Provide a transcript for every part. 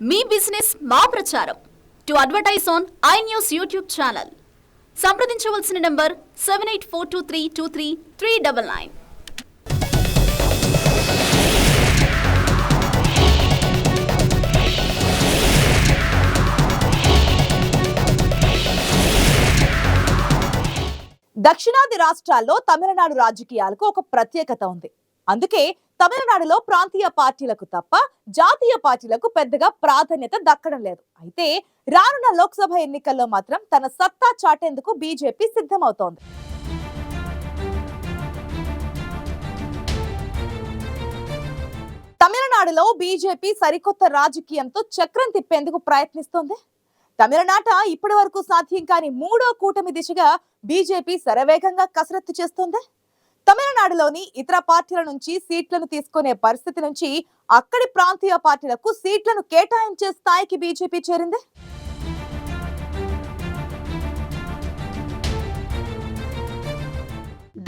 మీ business మా ప్రచారం. To advertise on I news YouTube channel. సంప్రదించవలసిన number seven eight four two three two three three double nine. దక్షిణాది రాష్ట్రాల్లో తమిళనాడు రాజకీయాలకు ఒక ప్రత్యేకత ఉంది. అందుకే తమిళనాడులో ప్రాంతీయ పార్టీలకు తప్ప జాతీయ పార్టీలకు పెద్దగా ప్రాధాన్యత దక్కడం లేదు. అయితే రానున్న లోక్సభ ఎన్నికల్లో మాత్రం తన సత్తా చాటేందుకు బీజేపీ సిద్ధమవుతోంది. తమిళనాడులో బీజేపీ సరికొత్త రాజకీయంతో చక్రం తిప్పేందుకు ప్రయత్నిస్తోంది. తమిళనాట ఇప్పటి వరకు సాధ్యం కాని మూడో కూటమి దిశగా బీజేపీ శరవేగంగా కసరత్తు చేస్తోంది. తమిళనాడులోని ఇతర పార్టీల నుంచి సీట్లను తీసుకునే పరిస్థితి నుంచి అక్కడి ప్రాంతీయ పార్టీలకు సీట్లను కేటాయించే స్థాయికి బీజేపీ చేరింది?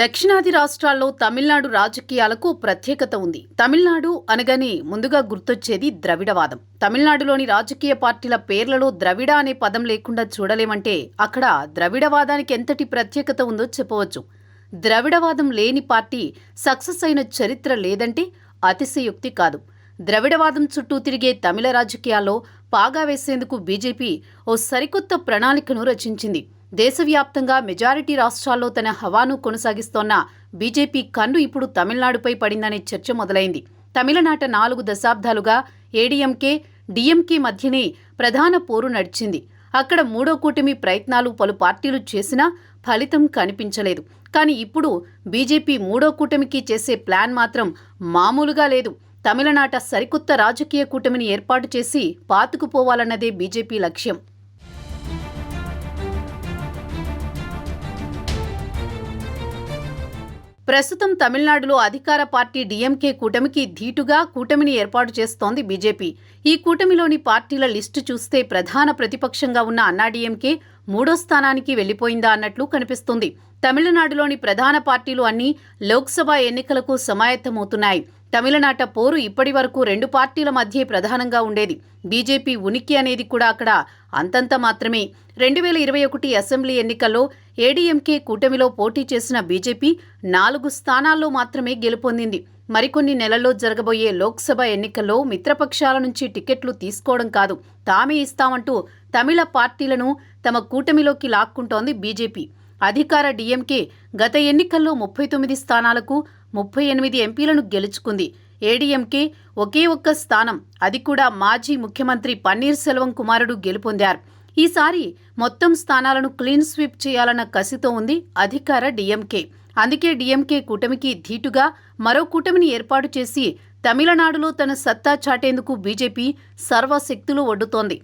దక్షిణాది రాష్ట్రాల్లో తమిళనాడు రాజకీయాలకు ప్రత్యేకత ఉంది. తమిళనాడు అనగానే ముందుగా గుర్తొచ్చేది ద్రవిడవాదం. తమిళనాడులోని రాజకీయ పార్టీల పేర్లలో ద్రవిడ అనే పదం లేకుండా చూడలేమంటే అక్కడ ద్రవిడవాదానికి ఎంతటి ప్రత్యేకత ఉందో చెప్పవచ్చు. ద్రవిడవాదం లేని పార్టీ సక్సెస్ అయిన చరిత్ర లేదంటే అతిశయోక్తి కాదు. ద్రవిడవాదం చుట్టూ తిరిగే తమిళ రాజకీయాల్లో పాగా వేసేందుకు బీజేపీ ఓ సరికొత్త ప్రణాళికను రచించింది. దేశవ్యాప్తంగా మెజారిటీ రాష్ట్రాల్లో తన హవాను కొనసాగిస్తోన్న బీజేపీ కన్ను ఇప్పుడు తమిళనాడుపై పడిందనే చర్చ మొదలైంది. తమిళనాట నాలుగు దశాబ్దాలుగా ఏడీఎంకే డిఎంకే మధ్యనే ప్రధాన పోరు నడిచింది. అక్కడ మూడో కూటమి ప్రయత్నాలు పలు పార్టీలు చేసినా ఫలితం కనిపించలేదు. కానీ ఇప్పుడు బీజేపీ మూడో కూటమికి చేసే ప్లాన్ మాత్రం మామూలుగా లేదు. తమిళనాట సరికొత్త రాజకీయ కూటమిని ఏర్పాటు చేసి పాతుకుపోవాలన్నదే బీజేపీ లక్ష్యం. ప్రస్తుతం తమిళనాడులో అధికార పార్టీ డీఎంకే కూటమికి ధీటుగా కూటమిని ఏర్పాటు చేస్తోంది బీజేపీ. ఈ కూటమిలోని పార్టీల లిస్టు చూస్తే ప్రధాన ప్రతిపక్షంగా ఉన్న అన్నాడీఎంకే మూడో స్థానానికి వెళ్ళిపోయిందా అన్నట్లు కనిపిస్తుంది. తమిళనాడులోని ప్రధాన పార్టీలు అన్నీ లోక్సభ ఎన్నికలకు సమాయత్తమవుతున్నాయి. తమిళనాట పోరు ఇప్పటి వరకు రెండు పార్టీల మధ్యే ప్రధానంగా ఉండేది. బీజేపీ ఉనికి అనేది కూడా అక్కడ అంతంత మాత్రమే. రెండు వేల ఇరవై ఒకటి అసెంబ్లీ ఎన్నికల్లో ఏడీఎంకే కూటమిలో పోటీ చేసిన బీజేపీ నాలుగు స్థానాల్లో మాత్రమే గెలుపొందింది. మరికొన్ని నెలల్లో జరగబోయే లోక్సభ ఎన్నికల్లో మిత్రపక్షాల నుంచి టికెట్లు తీసుకోవడం కాదు తామే ఇస్తామంటూ తమిళ పార్టీలను తమ కూటమిలోకి లాక్కుంటోంది బీజేపీ. అధికార డీఎంకే గత ఎన్నికల్లో ముప్పై తొమ్మిది స్థానాలకు ముప్పై ఎనిమిది ఎంపీలను గెలుచుకుంది. ఏడీఎంకే ఒకే ఒక్క స్థానం అది కూడా మాజీ ముఖ్యమంత్రి పన్నీర్ సెల్వం కుమారుడు గెలుపొందారు. ఈసారి మొత్తం స్థానాలను క్లీన్ స్వీప్ చేయాలన్న కసితో ఉంది అధికార డిఎంకే. అందుకే డిఎంకే కూటమికి ధీటుగా మరో కూటమిని ఏర్పాటు చేసి తమిళనాడులో తన సత్తా చాటేందుకు బీజేపీ సర్వశక్తులు ఒడ్డుతోంది.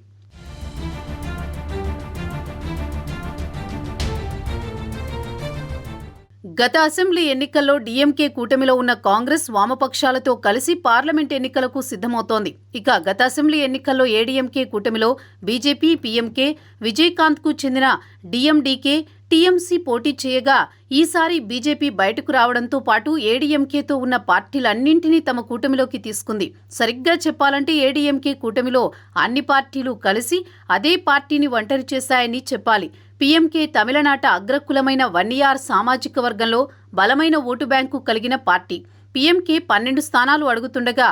గత అసెంబ్లీ ఎన్నికల్లో డీఎంకే కూటమిలో ఉన్న కాంగ్రెస్ వామపక్షాలతో కలిసి పార్లమెంట్ ఎన్నికలకు సిద్ధమవుతోంది. ఇక గత అసెంబ్లీ ఎన్నికల్లో ఏడీఎంకే కూటమిలో బీజేపీ పీఎంకే విజయకాంత్కు చెందిన డీఎండీకే టీఎంసీ పోటీ చేయగా ఈసారి బీజేపీ బయటకు రావడంతో పాటు ఏడీఎంకేతో ఉన్న పార్టీలన్నింటినీ తమ కూటమిలోకి తీసుకుంది. సరిగ్గా చెప్పాలంటే ఏడీఎంకే కూటమిలో అన్ని పార్టీలు కలిసి అదే పార్టీని ఒంటరి చేశాయని చెప్పాలి. పీఎంకే తమిళనాట అగ్రకులమైన వన్నియార్ సామాజిక వర్గంలో బలమైన ఓటు బ్యాంకు కలిగిన పార్టీ. పీఎంకే పన్నెండు స్థానాలు అడుగుతుండగా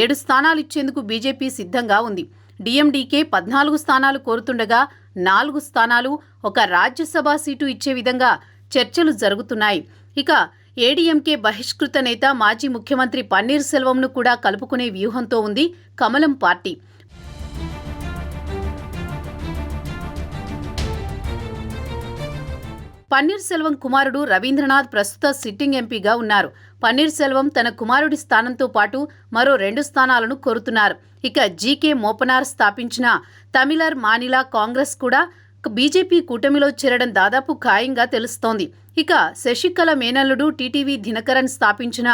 ఏడు స్థానాలు ఇచ్చేందుకు బీజేపీ సిద్ధంగా ఉంది. డిఎండికే పద్నాలుగు స్థానాలు కోరుతుండగా నాలుగు స్థానాలు ఒక రాజ్యసభ సీటు ఇచ్చే విధంగా చర్చలు జరుగుతున్నాయి. ఇక ఏడీఎంకే బహిష్కృత నేత మాజీ ముఖ్యమంత్రి పన్నీర్ సెల్వంను కూడా కలుపుకునే వ్యూహంతో ఉంది కమలం పార్టీ. పన్నీర్ సెల్వం కుమారుడు రవీంద్రనాథ్ ప్రస్తుత సిట్టింగ్ ఎంపీగా ఉన్నారు. పన్నీర్ సెల్వం తన కుమారుడి స్థానంతో పాటు మరో రెండు స్థానాలను కోరుతున్నారు. ఇక జీకే మోపనార్ స్థాపించిన తమిళర్ మానిలా కాంగ్రెస్ కూడా బీజేపీ కూటమిలో చేరడం దాదాపు ఖాయంగా తెలుస్తోంది. ఇక శశికళ మేనల్లుడు టీటీవీ దినకరన్ స్థాపించిన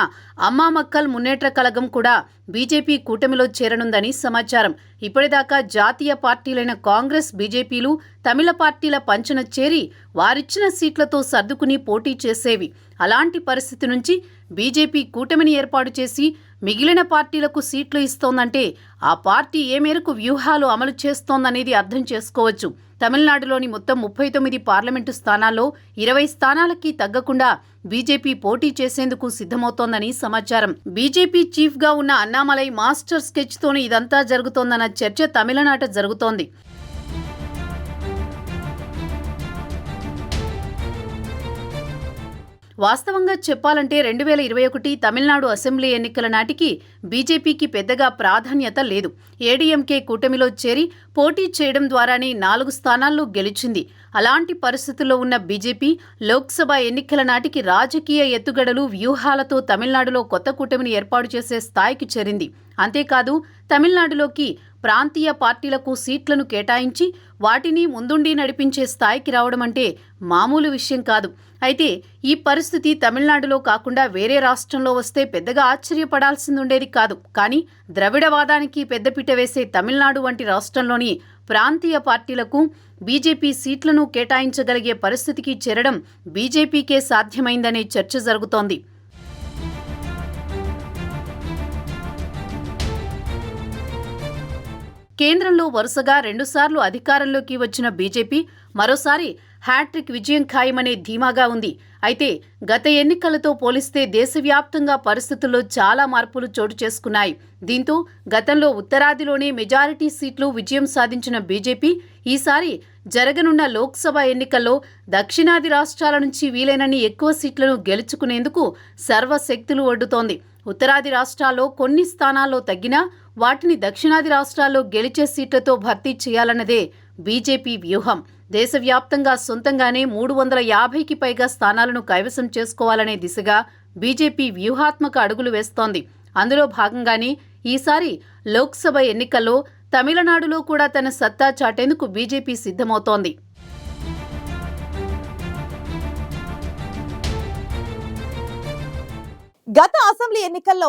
అమ్మా మక్కల్ మున్నేట్ర కలగం కూడా బీజేపీ కూటమిలో చేరనుందని సమాచారం. ఇప్పటిదాకా జాతీయ పార్టీలైన కాంగ్రెస్ బీజేపీలు తమిళ పార్టీల పంచన చేరి వారిచ్చిన సీట్లతో సర్దుకుని పోటీ చేసేవి. అలాంటి పరిస్థితి నుంచి బీజేపీ కూటమిని ఏర్పాటు చేసి మిగిలిన పార్టీలకు సీట్లు ఇస్తోందంటే ఆ పార్టీ ఏ మేరకు వ్యూహాలు అమలు చేస్తోందనేది అర్థం చేసుకోవచ్చు. తమిళనాడులోని మొత్తం ముప్పై తొమ్మిది పార్లమెంటు స్థానాల్లో ఇరవై స్థానాలకి తగ్గకుండా బీజేపీ పోటీ చేసేందుకు సిద్ధమవుతోందని సమాచారం. బీజేపీ చీఫ్గా ఉన్న అన్నామలై మాస్టర్ స్కెచ్తోనే ఇదంతా జరుగుతోందన్న చర్చ తమిళనాట జరుగుతోంది. వాస్తవంగా చెప్పాలంటే రెండు వేల ఇరవై ఒకటి తమిళనాడు అసెంబ్లీ ఎన్నికల నాటికి బీజేపీకి పెద్దగా ప్రాధాన్యత లేదు. ఏడీఎంకే కూటమిలో చేరి పోటీ చేయడం ద్వారానే నాలుగు స్థానాల్లో గెలిచింది. అలాంటి పరిస్థితుల్లో ఉన్న బీజేపీ లోక్సభ ఎన్నికల నాటికి రాజకీయ ఎత్తుగడలు వ్యూహాలతో తమిళనాడులో కొత్త కూటమిని ఏర్పాటు చేసే స్థాయికి చేరింది. అంతేకాదు తమిళనాడులోకి ప్రాంతీయ పార్టీలకు సీట్లను కేటాయించి వాటిని ముందుండి నడిపించే స్థాయికి రావడం అంటే మామూలు విషయం కాదు. అయితే ఈ పరిస్థితి తమిళనాడులో కాకుండా వేరే రాష్ట్రంలో వస్తే పెద్దగా ఆశ్చర్యపడాల్సిందుండేది కాదు. కానీ ద్రవిడవాదానికి పెద్దపీట వేసే తమిళనాడు వంటి రాష్ట్రంలోని ప్రాంతీయ పార్టీలకు బీజేపీ సీట్లను కేటాయించగలిగే పరిస్థితికి చేరడం బీజేపీకే సాధ్యమైందనే చర్చ జరుగుతోంది. కేంద్రంలో వరుసగా రెండుసార్లు అధికారంలోకి వచ్చిన బీజేపీ మరోసారి హ్యాట్రిక్ విజయం ఖాయమనే ధీమాగా ఉంది. అయితే గత ఎన్నికలతో పోలిస్తే దేశవ్యాప్తంగా పరిస్థితుల్లో చాలా మార్పులు చోటు చేసుకున్నాయి. దీంతో గతంలో ఉత్తరాదిలోనే మెజారిటీ సీట్లు విజయం సాధించిన బీజేపీ ఈసారి జరగనున్న లోక్సభ ఎన్నికల్లో దక్షిణాది రాష్ట్రాల నుంచి వీలైనన్ని ఎక్కువ సీట్లను గెలుచుకునేందుకు సర్వశక్తులు ఒడ్డుతోంది. ఉత్తరాది రాష్ట్రాల్లో కొన్ని స్థానాల్లో తగ్గినా వాటిని దక్షిణాది రాష్ట్రాల్లో గెలిచే సీట్లతో భర్తీ చేయాలన్నదే బీజేపీ వ్యూహం. దేశవ్యాప్తంగా సొంతంగానే మూడు వందల యాభైకి పైగా స్థానాలను కైవసం చేసుకోవాలనే దిశగా బీజేపీ వ్యూహాత్మక అడుగులు వేస్తోంది. అందులో భాగంగానే ఈసారి లోక్సభ ఎన్నికల్లో తమిళనాడులో కూడా తన సత్తా చాటేందుకు బీజేపీ సిద్ధమవుతోంది. గత అసెంబ్లీ ఎన్నికల్లో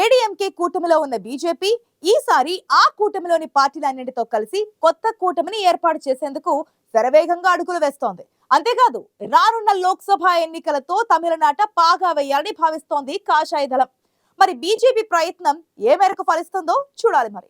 ఏడీఎంకే కూటమిలో ఉన్న బీజేపీ ఈసారి ఆ కూటమిలోని పార్టీలన్నింటితో కలిసి కొత్త కూటమిని ఏర్పాటు చేసేందుకు శరవేగంగా అడుగులు వేస్తోంది. అంతేకాదు రానున్న లోక్సభ ఎన్నికలతో తమిళనాట పాగా వేయాలని భావిస్తోంది కాషాయ దళం. మరి బీజేపీ ప్రయత్నం ఏ మేరకు ఫలిస్తుందో చూడాలి మరి.